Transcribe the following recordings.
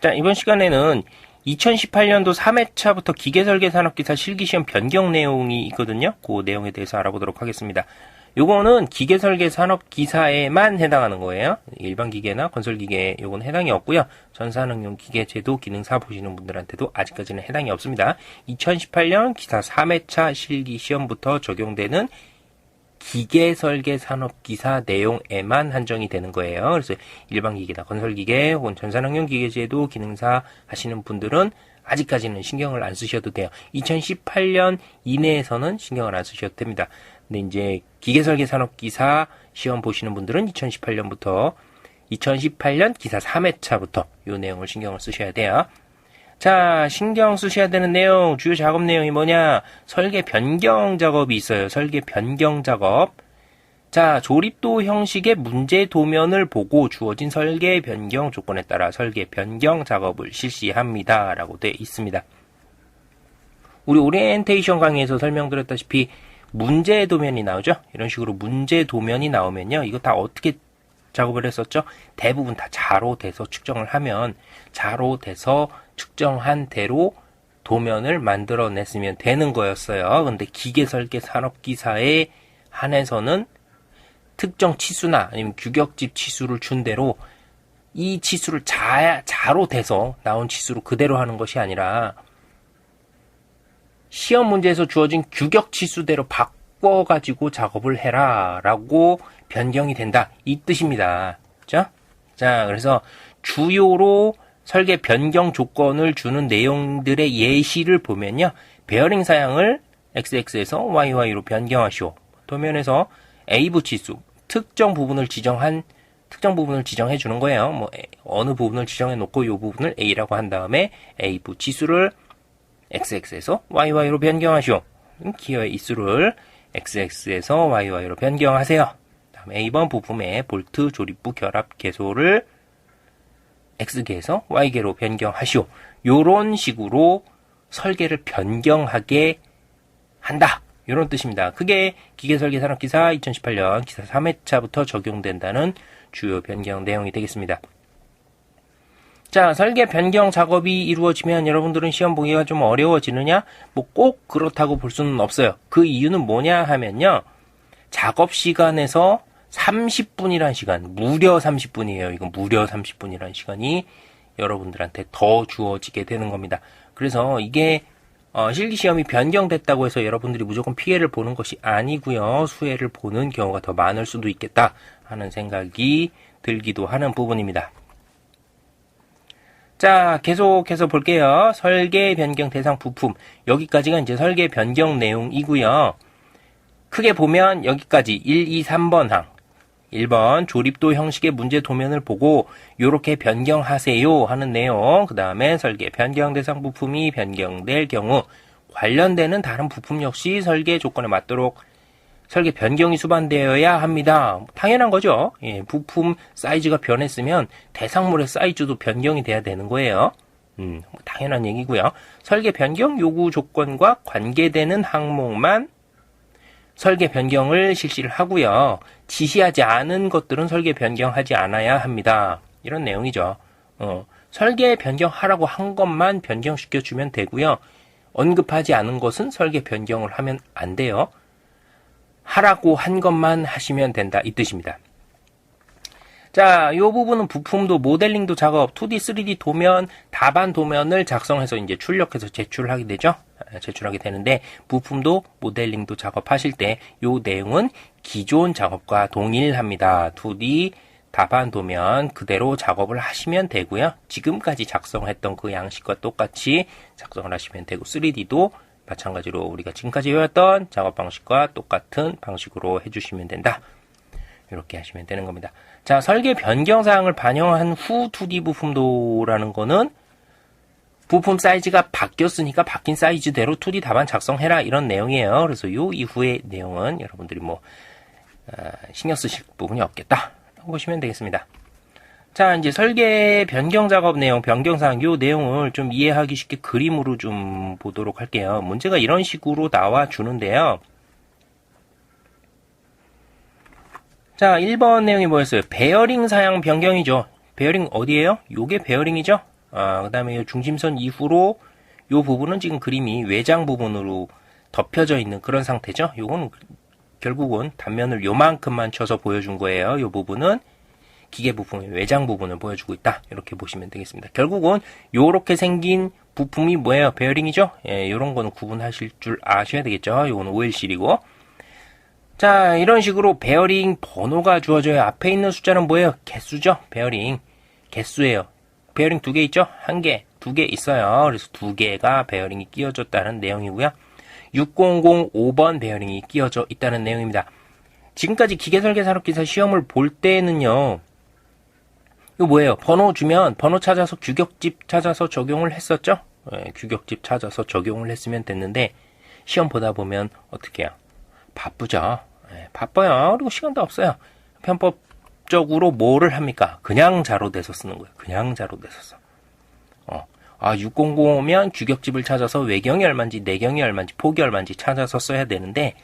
자, 이번 시간에는 2018년도 3회차부터 기계설계 산업기사 실기시험 변경 내용이 있거든요. 그 내용에 대해서 알아보도록 하겠습니다. 요거는 기계설계 산업기사에만 해당하는 거예요. 일반 기계나 건설기계 요건 해당이 없고요. 전산응용 기계 제도 기능사 보시는 분들한테도 아직까지는 해당이 없습니다. 2018년 기사 3회차 실기시험부터 적용되는 기계 설계 산업 기사 내용에만 한정이 되는 거예요. 그래서 일반 기계나 건설 기계 혹은 전산응용 기계제도 기능사 하시는 분들은 아직까지는 신경을 안 쓰셔도 돼요. 2018년 이내에서는 신경을 안 쓰셔도 됩니다. 근데 이제 기계 설계 산업 기사 시험 보시는 분들은 2018년부터 2018년 기사 3회차부터 이 내용을 신경을 쓰셔야 돼요. 자, 신경 쓰셔야 되는 내용, 주요 작업 내용이 뭐냐? 설계 변경 작업이 있어요. 설계 변경 작업. 자, 조립도 형식의 문제 도면을 보고 주어진 설계 변경 조건에 따라 설계 변경 작업을 실시합니다. 라고 되어 있습니다. 우리 오리엔테이션 강의에서 설명드렸다시피 문제 도면이 나오죠? 이런 식으로 문제 도면이 나오면요. 이거 다 어떻게 작업을 했었죠? 대부분 다 자로 돼서 측정을 하면 자로 돼서 측정한 대로 도면을 만들어냈으면 되는 거였어요. 근데 기계 설계 산업 기사에 한해서는 특정 치수나 아니면 규격집 치수를 준 대로 이 치수를 자, 자로 돼서 나온 치수로 그대로 하는 것이 아니라 시험 문제에서 주어진 규격 치수대로 바꿔 가지고 작업을 해라 라고 변경이 된다. 이 뜻입니다. 그죠? 자, 그래서 주요로 설계 변경 조건을 주는 내용들의 예시를 보면요. 베어링 사양을 XX에서 YY로 변경하시오. 도면에서 A부 치수, 특정 부분을 지정한 특정 부분을 지정해 주는 거예요. 뭐 어느 부분을 지정해 놓고 이 부분을 A라고 한 다음에 A부 치수를 XX에서 YY로 변경하시오. 기어의 이수를 XX에서 YY로 변경하세요. 다음 A번 부품의 볼트 조립부 결합 개소를 X계에서 Y계로 변경하시오. 요런 식으로 설계를 변경하게 한다. 이런 뜻입니다. 그게 기계설계 산업기사 2018년 기사 3회차부터 적용된다는 주요 변경 내용이 되겠습니다. 자, 설계 변경 작업이 이루어지면 여러분들은 시험 보기가 좀 어려워지느냐? 뭐 꼭 그렇다고 볼 수는 없어요. 그 이유는 뭐냐 하면요. 작업 시간에서 30분이란 시간, 무려 30분이에요. 이건 무려 30분이란 시간이 여러분들한테 더 주어지게 되는 겁니다. 그래서 이게 어, 실기 시험이 변경됐다고 해서 여러분들이 무조건 피해를 보는 것이 아니고요. 수혜를 보는 경우가 더 많을 수도 있겠다 하는 생각이 들기도 하는 부분입니다. 자, 계속해서 볼게요. 설계 변경 대상 부품. 여기까지가 이제 설계 변경 내용이고요. 크게 보면 여기까지 1, 2, 3번 항. 1번 조립도 형식의 문제 도면을 보고 이렇게 변경하세요 하는 내용. 그 다음에 설계 변경 대상 부품이 변경될 경우 관련되는 다른 부품 역시 설계 조건에 맞도록 설계 변경이 수반되어야 합니다. 당연한 거죠. 예, 부품 사이즈가 변했으면 대상물의 사이즈도 변경이 돼야 되는 거예요. 음, 뭐 당연한 얘기고요. 설계 변경 요구 조건과 관계되는 항목만 설계 변경을 실시를 하고요. 지시하지 않은 것들은 설계 변경하지 않아야 합니다. 이런 내용이죠. 어, 설계 변경하라고 한 것만 변경시켜 주면 되고요. 언급하지 않은 것은 설계 변경을 하면 안 돼요. 하라고 한 것만 하시면 된다 이 뜻입니다. 자, 이 부분은 부품도 모델링도 작업, 2D, 3D 도면, 답안 도면을 작성해서 이제 출력해서 제출을 하게 되죠. 아, 제출하게 되는데 부품도 모델링도 작업하실 때이 내용은 기존 작업과 동일합니다. 2D 답안 도면 그대로 작업을 하시면 되고요. 지금까지 작성했던 그 양식과 똑같이 작성을 하시면 되고 3D도 마찬가지로 우리가 지금까지 해왔던 작업 방식과 똑같은 방식으로 해주시면 된다. 이렇게 하시면 되는 겁니다. 자, 설계 변경 사항을 반영한 후 2D 부품도라는 거는 부품 사이즈가 바뀌었으니까 바뀐 사이즈대로 2D 답안 작성해라 이런 내용이에요. 그래서 요 이후의 내용은 여러분들이 뭐 어, 신경 쓰실 부분이 없겠다. 보시면 되겠습니다. 자, 이제 설계 변경 작업 내용, 변경 사항 요 내용을 좀 이해하기 쉽게 그림으로 좀 보도록 할게요. 문제가 이런 식으로 나와 주는데요. 자, 1번 내용이 뭐였어요? 베어링 사양 변경이죠. 베어링 어디에요? 요게 베어링이죠? 아, 그 다음에 중심선 이후로 요 부분은 지금 그림이 외장 부분으로 덮여져 있는 그런 상태죠. 요거는 결국은 단면을 요만큼만 쳐서 보여준 거예요. 요 부분은 기계 부품의 외장 부분을 보여주고 있다. 이렇게 보시면 되겠습니다. 결국은 요렇게 생긴 부품이 뭐예요? 베어링이죠? 예, 요런 거는 구분하실 줄 아셔야 되겠죠? 요거는 오일실이고. 자, 이런 식으로 베어링 번호가 주어져요. 앞에 있는 숫자는 뭐예요? 개수죠? 베어링. 개수예요. 베어링 두 개 있죠? 한 개, 두 개 있어요. 그래서 두 개가 베어링이 끼워졌다는 내용이고요. 6005번 베어링이 끼워져 있다는 내용입니다. 지금까지 기계설계산업기사 시험을 볼 때는요, 이거 뭐예요? 번호 주면 번호 찾아서 규격집 찾아서 적용을 했었죠? 예, 규격집 찾아서 적용을 했으면 됐는데, 시험 보다 보면 어떻게 해요? 바쁘죠? 예, 바빠요. 그리고 시간도 없어요. 편법적으로 뭐를 합니까? 그냥 자로돼서 쓰는 거예요. 그냥 자로돼서 써. 어. 아, 6005면 규격집을 찾아서 외경이 얼마인지, 내경이 얼마인지, 폭이 얼마인지 찾아서 써야 되는데,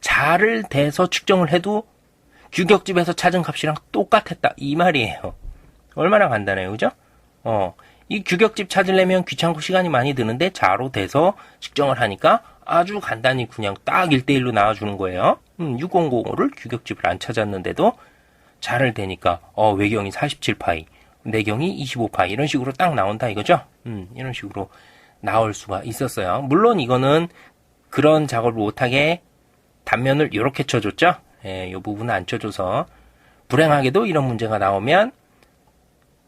자를 대서 측정을 해도 규격집에서 찾은 값이랑 똑같았다. 이 말이에요. 얼마나 간단해요. 그죠? 어, 이 규격집 찾으려면 귀찮고 시간이 많이 드는데 자로 돼서 측정을 하니까 아주 간단히 그냥 딱 1대1로 나와주는 거예요. 음, 6005를 규격집을 안 찾았는데도 자를 대니까 어, 외경이 47파이, 내경이 25파이 이런 식으로 딱 나온다 이거죠? 음, 이런 식으로 나올 수가 있었어요. 물론 이거는 그런 작업을 못하게 단면을 이렇게 쳐줬죠? 예, 이 부분은 안 쳐줘서 불행하게도 이런 문제가 나오면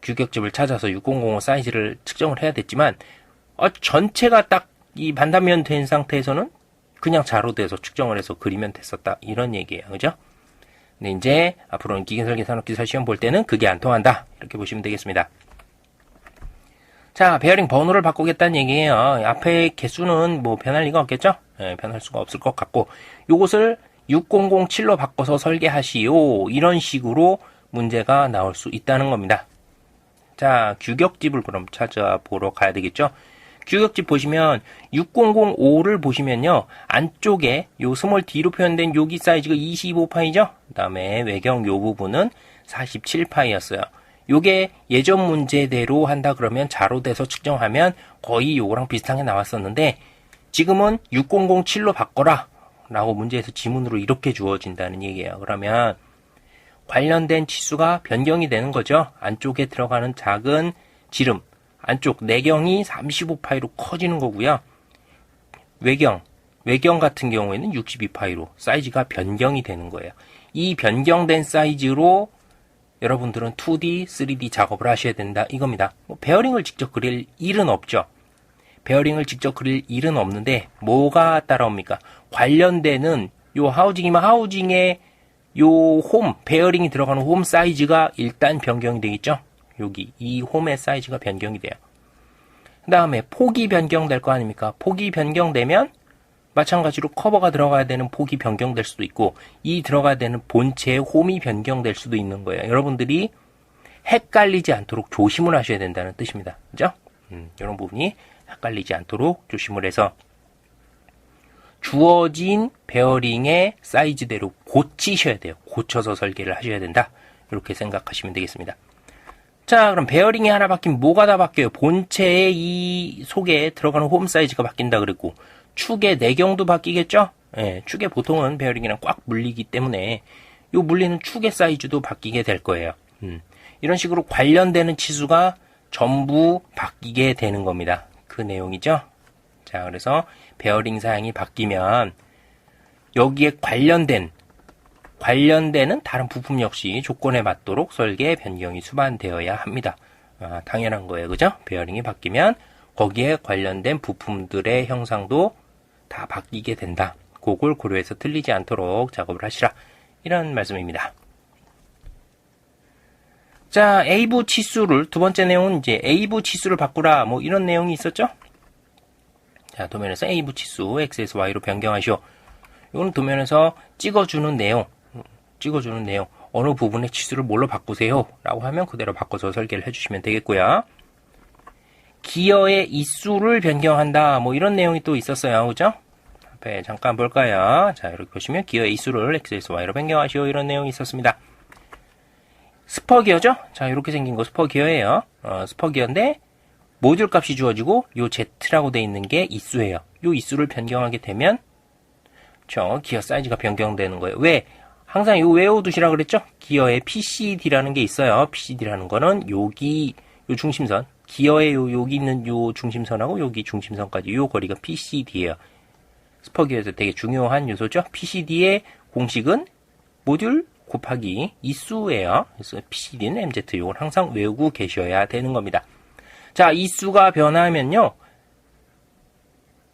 규격집을 찾아서 6005 사이즈를 측정을 해야 됐지만 어, 전체가 딱 이 반단면 된 상태에서는 그냥 자로 돼서 측정을 해서 그리면 됐었다. 이런 얘기예요. 그죠? 근데 이제 앞으로는 기계설계 산업기사 시험 볼 때는 그게 안 통한다. 이렇게 보시면 되겠습니다. 자 베어링 번호를 바꾸겠다는 얘기예요. 앞에 개수는 뭐 변할 리가 없겠죠? 예, 변할 수가 없을 것 같고. 요것을 6007로 바꿔서 설계하시오. 이런 식으로 문제가 나올 수 있다는 겁니다 자, 규격집을 그럼 찾아보러 가야 되겠죠? 규격집 보시면 6005를 보시면요. 안쪽에 요 스몰 D로 표현된 여기 사이즈가 25파이죠? 그 다음에 외경 요 부분은 47파이였어요. 요게 예전 문제대로 한다 그러면 자로 돼서 측정하면 거의 요거랑 비슷하게 나왔었는데 지금은 6007로 바꿔라 라고 문제에서 지문으로 이렇게 주어진다는 얘기예요. 그러면 관련된 치수가 변경이 되는 거죠. 안쪽에 들어가는 작은 지름, 안쪽 내경이 35파이로 커지는 거고요. 외경, 외경 같은 경우에는 62파이로 사이즈가 변경이 되는 거예요. 이 변경된 사이즈로 여러분들은 2D, 3D 작업을 하셔야 된다 이겁니다. 뭐 베어링을 직접 그릴 일은 없죠. 베어링을 직접 그릴 일은 없는데 뭐가 따라옵니까? 관련되는 요 하우징이면 하우징의 요 홈, 베어링이 들어가는 홈 사이즈가 일단 변경이 되겠죠? 여기, 이 홈의 사이즈가 변경이 돼요. 그 다음에 폭이 변경될 거 아닙니까? 폭이 변경되면 마찬가지로 커버가 들어가야 되는 폭이 변경될 수도 있고, 이 들어가야 되는 본체의 홈이 변경될 수도 있는 거예요. 여러분들이 헷갈리지 않도록 조심을 하셔야 된다는 뜻입니다. 그죠? 음, 이런 부분이 헷갈리지 않도록 조심을 해서 주어진 베어링의 사이즈대로 고치셔야 돼요. 고쳐서 설계를 하셔야 된다. 이렇게 생각하시면 되겠습니다. 자, 그럼 베어링이 하나 바뀌면 뭐가 다 바뀌어요? 본체의 이 속에 들어가는 홈 사이즈가 바뀐다 그랬고, 축의 내경도 바뀌겠죠? 예, 축의 보통은 베어링이랑 꽉 물리기 때문에 요 물리는 축의 사이즈도 바뀌게 될 거예요. 음, 이런 식으로 관련되는 치수가 전부 바뀌게 되는 겁니다. 그 내용이죠. 자, 그래서 베어링 사양이 바뀌면 여기에 관련된 관련되는 다른 부품 역시 조건에 맞도록 설계 변경이 수반되어야 합니다. 아, 당연한 거예요. 그죠? 베어링이 바뀌면 거기에 관련된 부품들의 형상도 다 바뀌게 된다. 그걸 고려해서 틀리지 않도록 작업을 하시라. 이런 말씀입니다. 자, A부 치수를, 두 번째 내용은 이제 A부 치수를 바꾸라. 뭐 이런 내용이 있었죠? 자, 도면에서 A부 치수 X에서 Y로 변경하시오. 이거는 도면에서 찍어주는 내용, 찍어주는 내용, 어느 부분의 치수를 뭘로 바꾸세요? 라고 하면 그대로 바꿔서 설계를 해주시면 되겠고요. 기어의 이수를 변경한다. 뭐 이런 내용이 또 있었어요. 그죠? 앞에 잠깐 볼까요? 자, 이렇게 보시면 기어의 이수를 X에서 Y로 변경하시오. 이런 내용이 있었습니다. 스퍼 기어죠? 자, 이렇게 생긴 거 스퍼 기어예요. 어, 스퍼 기어인데 모듈 값이 주어지고 요 z라고 돼 있는 게 이수예요. 요 이수를 변경하게 되면 저 기어 사이즈가 변경되는 거예요. 왜? 항상 요 외워두시라 그랬죠? 기어에 PCD라는 게 있어요. PCD라는 거는 여기 요 중심선 기어에 요 여기 있는 요 중심선하고 여기 중심선까지 요 거리가 PCD예요. 스퍼기어에서 되게 중요한 요소죠. PCD의 공식은 모듈 곱하기 이수예요. 그래서 PCD는 MZ 요걸 항상 외우고 계셔야 되는 겁니다. 자, 이 수가 변하면요.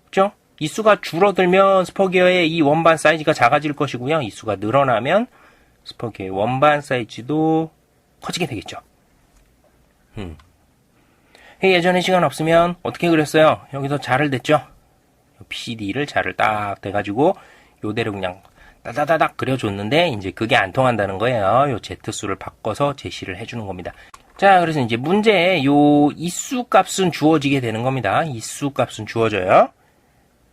그죠? 이 수가 줄어들면 스퍼기어의 이 원반 사이즈가 작아질 것이고요. 이 수가 늘어나면 스퍼기어의 원반 사이즈도 커지게 되겠죠. 음. 예전에 시간 없으면 어떻게 그렸어요? 여기서 자를 댔죠? PCD를 자를 딱 대가지고 요대로 그냥 따다다닥 그려줬는데 이제 그게 안 통한다는 거예요. 요 Z수를 바꿔서 제시를 해주는 겁니다. 자, 그래서 이제 문제에 요 이수 값은 주어지게 되는 겁니다. 이수 값은 주어져요.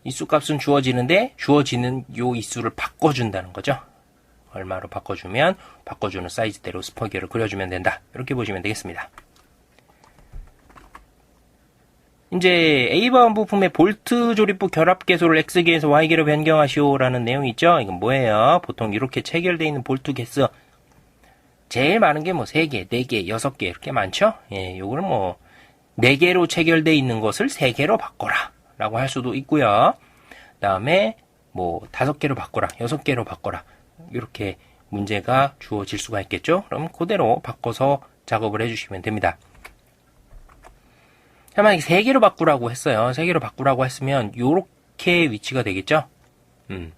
이수 값은 주어지는데 주어지는 요 이수를 바꿔준다는 거죠. 얼마로 바꿔주면 바꿔주는 사이즈대로 스퍼기어를 그려주면 된다. 이렇게 보시면 되겠습니다. 이제 A번 부품의 볼트 조립부 결합 개소를 X계에서 Y계로 변경하시오라는 내용이 있죠. 이건 뭐예요? 보통 이렇게 체결되어 있는 볼트 개수 제일 많은 게 뭐 3개, 4개, 6개 이렇게 많죠? 예, 요거는 뭐 4개로 체결되어 있는 것을 3개로 바꿔라 라고 할 수도 있고요. 다음에 뭐 5개로 바꿔라, 6개로 바꿔라 이렇게 문제가 주어질 수가 있겠죠? 그럼 그대로 바꿔서 작업을 해주시면 됩니다. 자, 만약에 3개로 바꾸라고 했어요. 3개로 바꾸라고 했으면 요렇게 위치가 되겠죠? 음.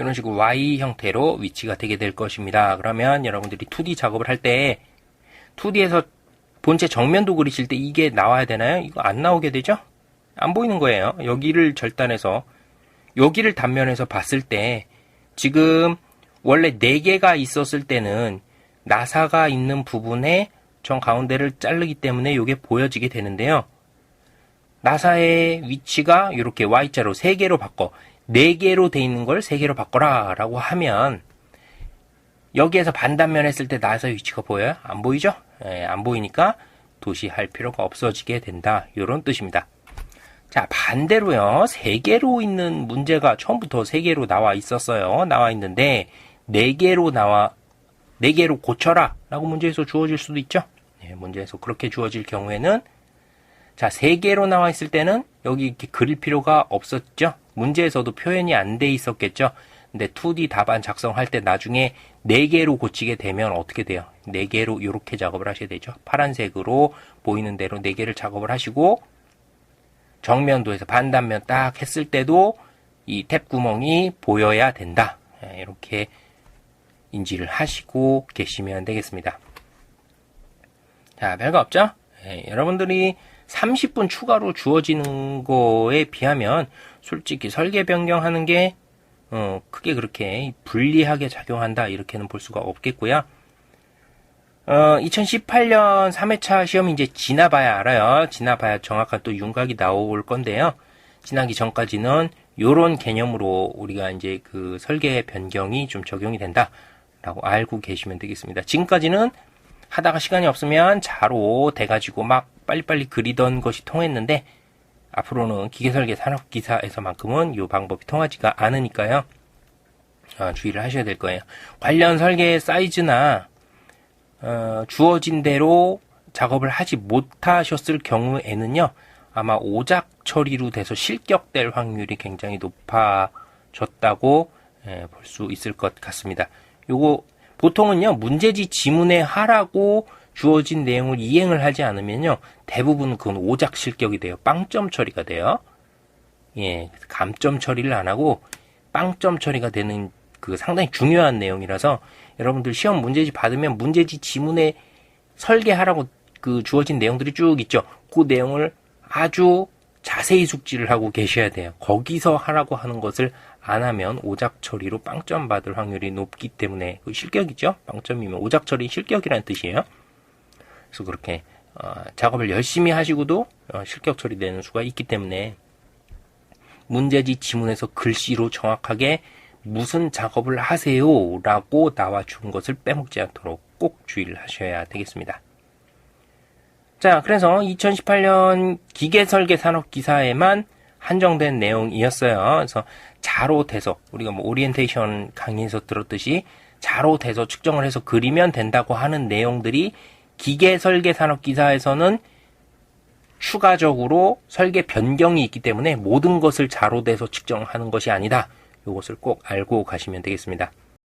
이런 식으로 Y 형태로 위치가 되게 될 것입니다. 그러면 여러분들이 2D 작업을 할 때 2D에서 본체 정면도 그리실 때 이게 나와야 되나요? 이거 안 나오게 되죠? 안 보이는 거예요. 여기를 절단해서 여기를 단면에서 봤을 때 지금 원래 4개가 있었을 때는 나사가 있는 부분에 정 가운데를 자르기 때문에 이게 보여지게 되는데요. 나사의 위치가 이렇게 Y자로 3개로 바꿔 4개로 돼 있는 걸 3개로 바꿔라 라고 하면 여기에서 반단면 했을 때 나사 위치가 보여요? 안 보이죠? 예, 안 보이니까 도시할 필요가 없어지게 된다. 이런 뜻입니다. 자, 반대로요. 3개로 있는 문제가 처음부터 3개로 나와 있었어요. 나와 있는데 4개로 나와 4개로 고쳐라 라고 문제에서 주어질 수도 있죠. 예, 문제에서 그렇게 주어질 경우에는 자, 3개로 나와 있을 때는 여기 이렇게 그릴 필요가 없었죠. 문제에서도 표현이 안 돼 있었겠죠. 근데 2D 답안 작성할 때 나중에 4개로 고치게 되면 어떻게 돼요? 4개로 이렇게 작업을 하셔야 되죠. 파란색으로 보이는 대로 4개를 작업을 하시고 정면도에서 반단면 딱 했을 때도 이 탭 구멍이 보여야 된다. 예, 이렇게 인지를 하시고 계시면 되겠습니다. 자, 별거 없죠? 예, 여러분들이 30분 추가로 주어지는 거에 비하면 솔직히 설계 변경하는 게 어, 크게 그렇게 불리하게 작용한다 이렇게는 볼 수가 없겠고요. 어, 2018년 3회차 시험이 이제 지나봐야 알아요. 지나봐야 정확한 또 윤곽이 나올 건데요. 지나기 전까지는 요런 개념으로 우리가 이제 그 설계 변경이 좀 적용이 된다라고 알고 계시면 되겠습니다. 지금까지는 하다가 시간이 없으면 자로 돼가지고 막 빨리빨리 그리던 것이 통했는데 앞으로는 기계설계 산업기사에서만큼은 이 방법이 통하지가 않으니까요. 어, 주의를 하셔야 될 거예요. 관련 설계 사이즈나 어, 주어진 대로 작업을 하지 못하셨을 경우에는요. 아마 오작 처리로 돼서 실격될 확률이 굉장히 높아졌다고 예, 볼수 있을 것 같습니다. 요거 보통은요 문제지 지문에 하라고 주어진 내용을 이행을 하지 않으면요 대부분 그건 오작 실격이 돼요 빵점 처리가 돼요 예 감점 처리를 안 하고 빵점 처리가 되는 그 상당히 중요한 내용이라서 여러분들 시험 문제지 받으면 문제지 지문에 설계하라고 그 주어진 내용들이 쭉 있죠 그 내용을 아주 자세히 숙지를 하고 계셔야 돼요 거기서 하라고 하는 것을 안 하면 오작 처리로 빵점 받을 확률이 높기 때문에 그 실격이죠. 빵점이면 오작 처리 실격이라는 뜻이에요. 그래서 그렇게 어, 작업을 열심히 하시고도 어, 실격 처리되는 수가 있기 때문에 문제지 지문에서 글씨로 정확하게 무슨 작업을 하세요라고 나와 준 것을 빼먹지 않도록 꼭 주의를 하셔야 되겠습니다. 자, 그래서 2018년 기계설계 산업 기사에만 한정된 내용이었어요. 그래서 자로 돼서 우리가 뭐 오리엔테이션 강의에서 들었듯이 자로 돼서 측정을 해서 그리면 된다고 하는 내용들이 기계 설계 산업 기사에서는 추가적으로 설계 변경이 있기 때문에 모든 것을 자로 돼서 측정하는 것이 아니다. 이것을 꼭 알고 가시면 되겠습니다.